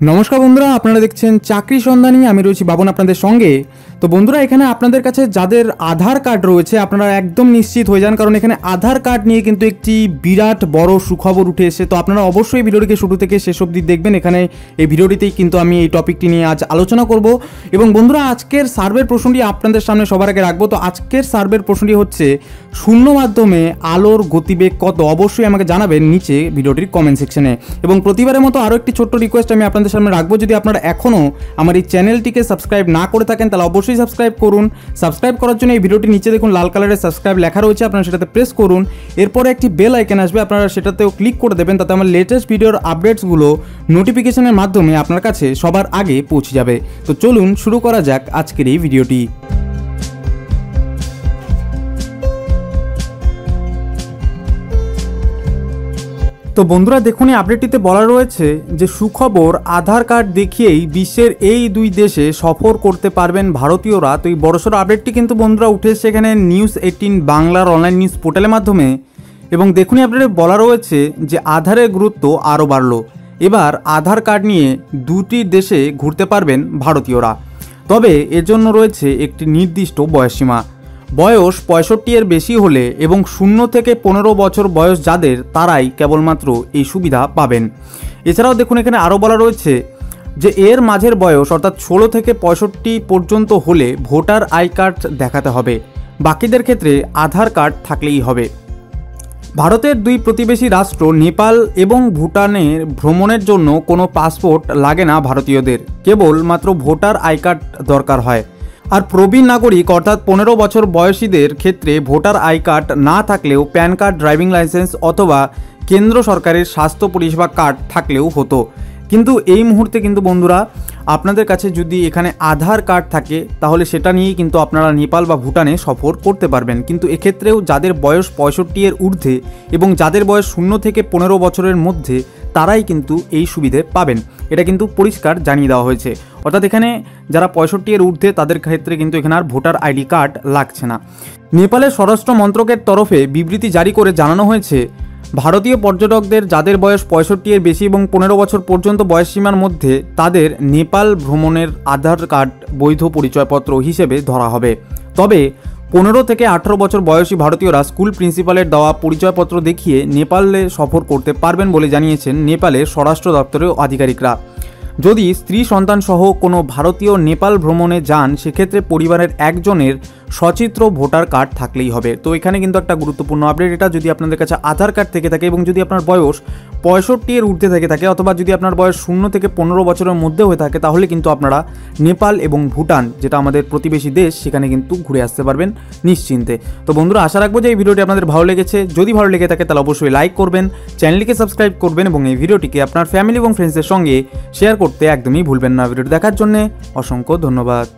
নমস্কার বন্ধুরা, আপনারা দেখছেন চাকরি সন্ধানী আমি রয়েছি বাবন আপনাদের সঙ্গে। তো বন্ধুরা, এখানে আপনাদের কাছে যাদের আধার কার্ড রয়েছে, আপনারা একদম নিশ্চিত হয়ে যান, কারণ এখানে আধার কার্ড নিয়ে কিন্তু একটি বিরাট বড় সুখবর উঠে এসেছে। তো আপনারা অবশ্যই ভিডিওটিকে শুরু থেকে শেষ অবধি দেখবেন। এখানে এই ভিডিওটিতেই কিন্তু আমি এই টপিকটি নিয়ে আজ আলোচনা করব। এবং বন্ধুরা, আজকের সার্ভের প্রশ্নটি আপনাদের সামনে সবার আগে রাখব। তো আজকের সার্ভের প্রশ্নটি হচ্ছে, শূন্য মাধ্যমে আলোর গতিবেগ কত? অবশ্যই আমাকে জানাবেন নিচে ভিডিওটির কমেন্ট সেকশনে এবং প্রতিবারের মতো আরও একটি ছোট্ট রিকোয়েস্ট আমি আপনাদের সামনে রাখব। যদি আপনারা এখনও আমার এই চ্যানেলটিকে সাবস্ক্রাইব না করে থাকেন, তাহলে অবশ্যই সাবস্ক্রাইব করুন। সাবস্ক্রাইব করার জন্য এই ভিডিওটি নিচে দেখুন, লাল কালারের সাবস্ক্রাইব লেখা রয়েছে, আপনারা সেটাতে প্রেস করুন। এরপরে একটি বেল আইকেন আসবে, আপনারা সেটাতেও ক্লিক করে দেবেন, তাতে আমার লেটেস্ট ভিডিওর আপডেটসগুলো নোটিফিকেশনের মাধ্যমে আপনার কাছে সবার আগে পৌঁছে যাবে। তো চলুন শুরু করা যাক আজকের এই ভিডিওটি। তো বন্ধুরা দেখুন, এই আপডেটটিতে বলা রয়েছে যে সুখবর আধার কার্ড দেখিয়েই বিশ্বের এই দুই দেশে সফর করতে পারবেন ভারতীয়রা। তো এই বড়সড় আপডেটটি কিন্তু বন্ধুরা উঠে এসেছে এখানে নিউজ এইটিন বাংলার অনলাইন নিউজ পোর্টালের মাধ্যমে। এবং দেখুন, এই আপডেটে বলা রয়েছে যে আধারের গুরুত্ব আরও বাড়লো। এবার আধার কার্ড নিয়ে দুটি দেশে ঘুরতে পারবেন ভারতীয়রা। তবে এর জন্য রয়েছে একটি নির্দিষ্ট বয়সসীমা। বয়স পঁয়ষট্টি এর বেশি হলে এবং শূন্য থেকে পনেরো বছর বয়স যাদের, তারাই কেবলমাত্র এই সুবিধা পাবেন। এছাড়াও দেখুন, এখানে আরও বলা রয়েছে যে এর মাঝের বয়স অর্থাৎ ষোলো থেকে পঁয়ষট্টি পর্যন্ত হলে ভোটার আই কার্ড দেখাতে হবে। বাকিদের ক্ষেত্রে আধার কার্ড থাকলেই হবে। ভারতের দুই প্রতিবেশী রাষ্ট্র, নেপাল এবং ভুটানের ভ্রমণের জন্য কোনো পাসপোর্ট লাগে না ভারতীয়দের। কেবল মাত্র ভোটার আই কার্ড দরকার হয়। আর প্রবীণ নাগরিক, অর্থাৎ পনেরো বছর বয়সীদের ক্ষেত্রে ভোটার আই কার্ড না থাকলেও প্যান কার্ড, ড্রাইভিং লাইসেন্স অথবা কেন্দ্র সরকারের স্বাস্থ্য পরিষেবা কার্ড থাকলেও হতো। কিন্তু এই মুহূর্তে কিন্তু বন্ধুরা, আপনাদের কাছে যদি এখানে আধার কার্ড থাকে, তাহলে সেটা নিয়েই কিন্তু আপনারা নেপাল বা ভুটানে সফর করতে পারবেন। কিন্তু এক্ষেত্রেও যাদের বয়স পঁয়ষট্টি এর ঊর্ধ্বে এবং যাদের বয়স শূন্য থেকে পনেরো বছরের মধ্যে, তারাই কিন্তু এই সুবিধে পাবেন। এটা কিন্তু পরিষ্কার জানিয়ে দেওয়া হয়েছে। অর্থাৎ এখানে যারা পঁয়ষট্টি এর ঊর্ধ্বে, তাদের ক্ষেত্রে কিন্তু এখানে আর ভোটার আইডি কার্ড লাগছে না। নেপালের স্বরাষ্ট্র মন্ত্রকের তরফে বিবৃতি জারি করে জানানো হয়েছে, ভারতীয় পর্যটকদের যাদের বয়স পঁয়ষট্টি এর বেশি এবং পনেরো বছর পর্যন্ত বয়সসীমার মধ্যে, তাদের নেপাল ভ্রমণের আধার কার্ড বৈধ পরিচয়পত্র হিসেবে ধরা হবে। তবে পনেরো থেকে আঠারো বছর বয়সী ভারতীয়রা স্কুল প্রিন্সিপালের দেওয়া পরিচয়পত্র দেখিয়ে নেপালে সফর করতে পারবেন বলে জানিয়েছেন নেপালের স্বরাষ্ট্র দপ্তরের আধিকারিকরা। যদি স্ত্রী সন্তানসহ কোনো ভারতীয় নেপাল ভ্রমণে যান সেক্ষেত্রে পরিবারের একজনের সচিত্র, ভোটার কার্ড থাকলেই হবে। তো এখানে কিন্তু একটা গুরুত্বপূর্ণ আপডেট এটা যদি আপনাদের কাছে আধার কার্ড থেকে থাকে এবং যদি আপনার বয়স পঁয়ষট্টি এর ঊর্ধ্বে থেকে থাকে অথবা যদি আপনার বয়স শূন্য থেকে পনেরো বছরের মধ্যে হয়ে থাকে, তাহলে কিন্তু আপনারা নেপাল এবং ভুটান, যেটা আমাদের প্রতিবেশী দেশ, সেখানে কিন্তু ঘুরে আসতে পারবেন নিশ্চিন্তে। তো বন্ধুরা, আশা রাখব যে এই ভিডিওটি আপনাদের ভালো লেগেছে। যদি ভালো লেগে থাকে, তাহলে অবশ্যই লাইক করবেন, চ্যানেলটিকে সাবস্ক্রাইব করবেন এবং এই ভিডিওটিকে আপনার ফ্যামিলি এবং ফ্রেন্ডসদের সঙ্গে শেয়ার করতে একদমই ভুলবেন না। ভিডিওটি দেখার জন্য অসংখ্য ধন্যবাদ।